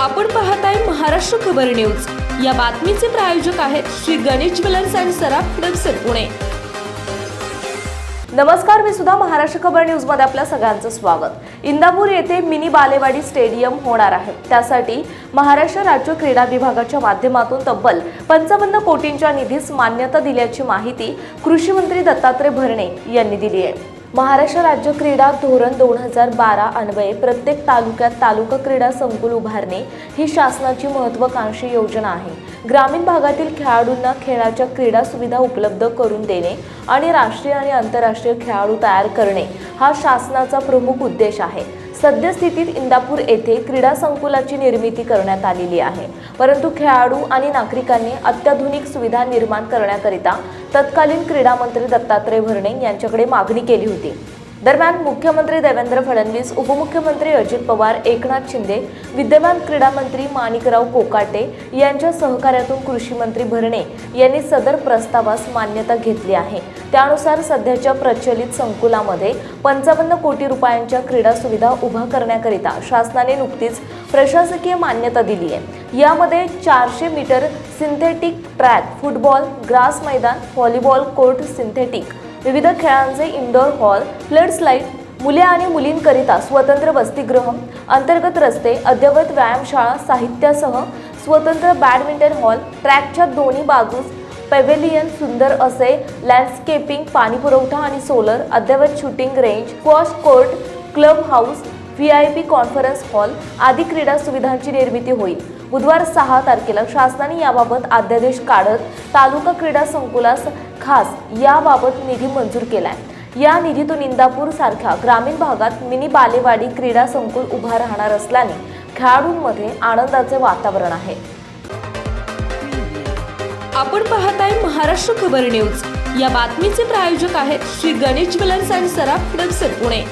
आपण पाहताय महाराष्ट्र खबर न्यूज. या बातमीचे प्रायोजक आहेत श्री गणेश ज्वेलर्स अँड सराफ हडपसर पुणे. नमस्कार मी सुद्धा महाराष्ट्र खबर न्यूजमध्ये आपल्या सगळ्यांचं स्वागत. इंदापूर येथे मिनी बालेवाडी स्टेडियम होणार आहे. त्यासाठी महाराष्ट्र राज्य क्रीडा विभागाच्या माध्यमातून तब्बल पंचावन्न कोटींच्या निधीस मान्यता दिल्याची माहिती कृषी मंत्री दत्तात्रय भरणे यांनी दिली आहे. महाराष्ट्र राज्य क्रीडा धोरण दोन हजार बारा अन्वये प्रत्येक तालुक्यात तालुका क्रीडा संकुल उभारणे ही शासनाची महत्त्वाकांक्षी योजना आहे. ग्रामीण भागातील खेळाडूंना खेळाच्या क्रीडा सुविधा उपलब्ध करून देणे आणि राष्ट्रीय आणि आंतरराष्ट्रीय खेळाडू तयार करणे हा शासनाचा प्रमुख उद्देश आहे. सद्यस्थितीत इंदापूर येथे क्रीडा संकुलाची निर्मिती करण्यात आलेली आहे. परंतु खेळाडू आणि नागरिकांनी अत्याधुनिक सुविधा निर्माण करण्याकरिता तत्कालीन क्रीडा मंत्री दत्तात्रय भरणे यांच्याकडे मागणी केली होती. दरम्यान मुख्यमंत्री देवेंद्र फडणवीस उपमुख्यमंत्री अजित पवार एकनाथ शिंदे विद्यमान क्रीडा मंत्री माणिकराव कोकाटे यांच्या सहकार्यातून कृषी मंत्री भरणे यांनी सदर प्रस्तावास मान्यता घेतली आहे. त्यानुसार सध्याच्या प्रचलित संकुलामध्ये पंचावन्न कोटी रुपयांच्या क्रीडा सुविधा उभा करण्याकरिता शासनाने नुकतीच प्रशासकीय मान्यता दिली आहे. यामध्ये चारशे metre synthetic track football grass मैदान व्हॉलीबॉल कोर्ट सिंथेटिक विविध खेळांचे इंडोर हॉल फ्लड स्लाईड मुले आणि मुलींकरिता स्वतंत्र वसतिगृह अंतर्गत रस्ते अद्ययावत व्यायामशाळा साहित्यासह स्वतंत्र बॅडमिंटन हॉल ट्रॅकच्या दोन्ही बाजूस पेव्हेलियन सुंदर असे लँडस्केपिंग पाणीपुरवठा आणि सोलर अद्ययावत shooting range squash court club house V I P conference hall आदी क्रीडा सुविधांची निर्मिती होईल. बुधवार सहा तारखेला शासनाने याबाबत अध्यादेश काढत तालुका क्रीडा संकुलास खास याबाबत निधी मंजूर केलाय. या निधीतून इंदापूर सारख्या ग्रामीण भागात मिनी बालेवाडी क्रीडा संकुल उभा राहणार असल्याने खेळाडूंमध्ये आनंदाचे वातावरण आहे. आपण पाहताय महाराष्ट्र खबर न्यूज. या बातमीचे प्रायोजक आहेत श्री गणेश ज्वेलर्स अँड सराफ हडपसर पुणे.